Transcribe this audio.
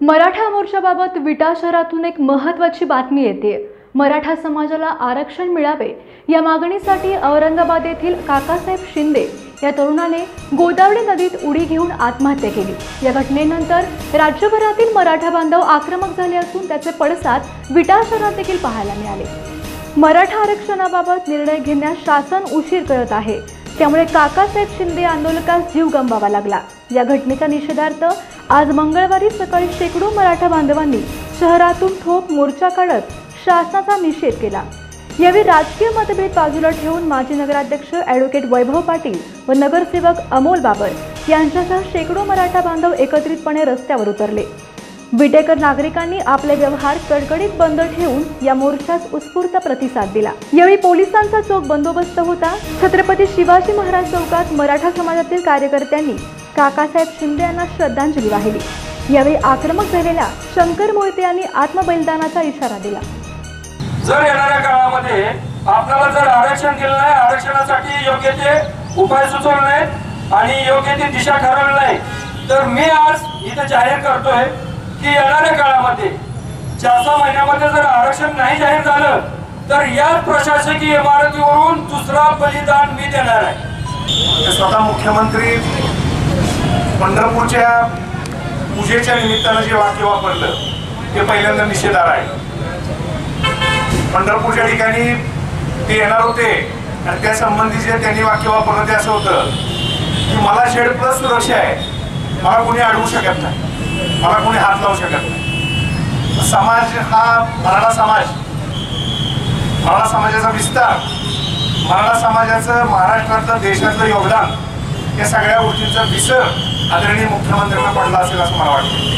मराठा मोर्चाबाबत विटा शहरातून एक महत्त्वाची बातमी येते. मराठा समाजाला आरक्षण मिळावे या मागणीसाठी औरंगाबाद येथील काकासाहेब शिंदे या तरुणाने गोदावरी नदीत उडी घेऊन आत्महत्या केली. या घटनेनंतर राज्यभरातील मराठा बांधव आक्रमक झाले असून त्याचे पडसाद विटा शहरात देखील पाहायला मिळाले. मराठा आरक्षणाबाबत निर्णय घेण्यास शासन उशीर करत आहे. त्यामुळे काकासाहेब शिंदे आंदोलकास जीव गमवावा लागला. या घटनेच्या निषेधार्थ आज मंगळवारी सकाळी शेकडो मराठा बांधवांनी शहरातून ठोक मोर्चा काढत शासनाचा निषेध केला. यावेळी राजकीय मतभेद बाजूला ठेवून माजी नगराध्यक्ष ॲडव्होकेट वैभव पाटील व नगरसेवक अमोल बाबर यांच्यासह शेकडो मराठा बांधव एकत्रितपणे रस्त्यावर उतरले. विटेकर नागरिकांनी आपले व्यवहार कडकडीत बंद ठेवून या मोर्चास उत्स्फूर्त प्रतिसाद दिला. यावेळी पोलिसांचा चोख बंदोबस्त होता. छत्रपती शिवाजी महाराज चौकात मराठा समाजातील कार्यकर्त्यांनी काकासाहेब शिंदे यांना श्रद्धांजली वाहिली. यावेळी आक्रमक झालेल्या शंकर मोहिते यांनी आत्मबलिदानाचा इशारा दिला. जर येणाऱ्या काळामध्ये आपल्याला जर आरक्षण दिलं नाही आरक्षणासाठी योग्य ते उपाय सुचवले नाहीत आणि योग्य ती दिशा ठरवली नाही तर मी आज इथं जाहीर करतोय की येणाऱ्या काळामध्ये चार सहा महिन्यामध्ये जर आरक्षण नाही जाहीर झालं तर याच प्रशासकीय इमारतीवरून दुसरा बलिदान मी देणार आहे. स्वतः मुख्यमंत्री पंढरपूरच्या पूजेच्या निमित्तानं जे वाक्य वापरलं ते पहिल्यांदा निषेधार आहे. पंढरपूरच्या ठिकाणी ते येणार होते आणि त्या संबंधीचे त्यांनी वाक्य वापरलं ते असं होतं की मला शेड प्लस सुरक्षा आहे. मला कोणी अडवू शकत नाही. मला कोणी हात लावू शकत नाही. समाज हा मराठा समाज. मराठा समाजाचा विस्तार. मराठा समाजाचं महाराष्ट्रातलं देशातलं योगदान. या सगळ्या गोष्टींचा विसर आदरणीय मुख्यमंत्र्यांना पडला असेल असं मला वाटतं.